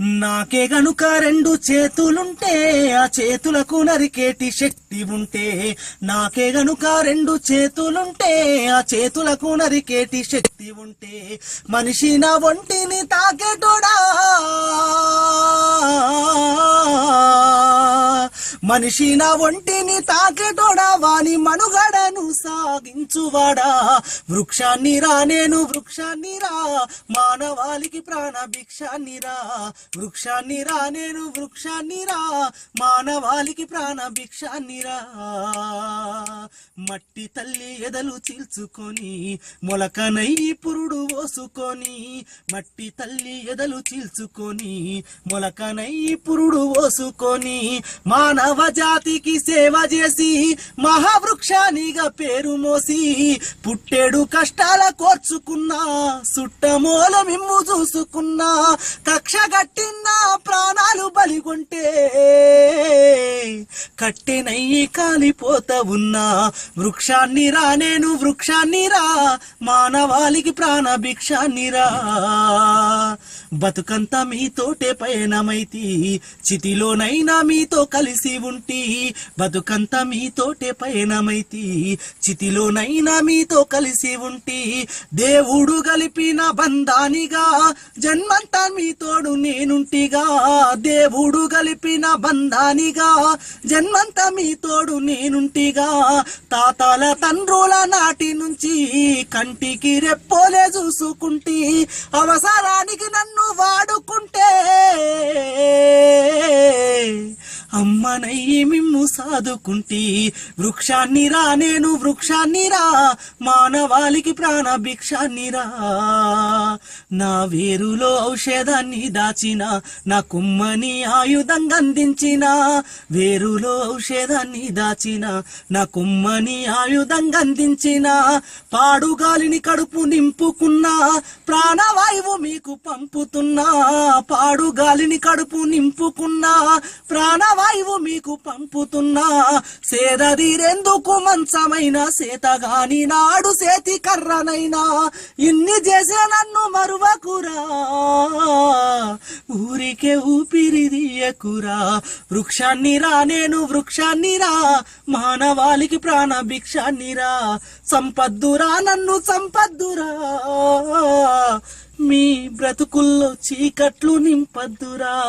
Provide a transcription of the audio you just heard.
నాకే గనుక రెండు చేతులుంటే ఆ చేతులకు నరికేటి శక్తి ఉంటే నాకే గనుక రెండు చేతులుంటే ఆ చేతులకు నరికేటి శక్తి ఉంటే మనిషి నా ఒంటిని తాకేటోడా? మనిషి నా ఒంటిని తాకేటోడా వాని మనుగడను సాగించువాడా. వృక్షాన్ని రా నేను వృక్షాన్ని రా మానవాళికి ప్రాణ భిక్షాన్ని రా. వృక్షాన్ని రా నేను వృక్షాన్ని రా మానవాళికి ప్రాణ భిక్షాన్ని రా. మట్టి తల్లి ఎదలు చీల్చుకొని మొలకనై పురుడు పోసుకొని మట్టి తల్లి ఎదలు చీల్చుకొని మొలకనై పురుడు పోసుకొని మానవ జాతికి సేవ చేసి మహావృక్షానిగా పేరు మోసి పుట్టెడు కష్టాల కోర్చుకున్నా సుట్టమూల మిమ్ము చూసుకున్నా కక్ష కట్టిన ప్రాణాలు బలిగొంటే కట్టెనయ్యి కాలిపోతా ఉన్నా వృక్షాన్ని రా నేను వృక్షాన్ని రా మానవాళికి ప్రాణ దీక్ష నిరా. బతుకంతా మీతోటే పయనమైతి చితిలోనైనా మీతో కలిసి ఉంటి. బతుకంతా మీతోటే పయనమైతి చితిలోనైనా మీతో కలిసి ఉంటి. దేవుడు గలిపిన బంధానిగా జన్మంతా మీతోడు నేనుంటిగా. దేవుడు గలిపిన బంధానిగా జన్మంతా మీతోడు నేనుంటిగా. తాతాల తండ్రుల నాటి నుంచి కంటికి రెప్పోలే చూసుకుంటి. అవసరానికి నన్ను వాడుకుంటే అమ్మనయ్యి మిమ్ము సాదుకుంటి వృక్షాన్ని రా నేను వృక్షాన్ని రా. మానవాళికి ప్రాణ భిక్షాన్ని రా నా వేరులో ఔషధాన్ని దాచిన నా కుమ్మని ఆయుధంగా అందించిన. వేరులో ఔషధాన్ని దాచిన నా కుమ్మని ఆయుధంగా అందించిన. పాడుగాలిని కడుపు నింపుకున్నా ప్రాణవాయువు మీకు పంపుతున్నా. పాడుగాలిని కడుపు నింపుకున్నా ప్రాణవాయువు మీకు పంపుతున్నా. సేదదీరెందుకు మంచమైన సేతగాని నాడు సేతి కర్రనైనా. ఇన్ని చేసే నన్ను మరువకురా. ఊరికే ఊపిరిదియకురా వృక్షాన్ని రా నేను వృక్షాన్ని రా. మానవాళికి ప్రాణ భిక్షాన్ని రా. సంపద్దురా నన్ను సంపద్దురా. మీ బ్రతుకుల్లో చీకట్లు నింపద్దురా.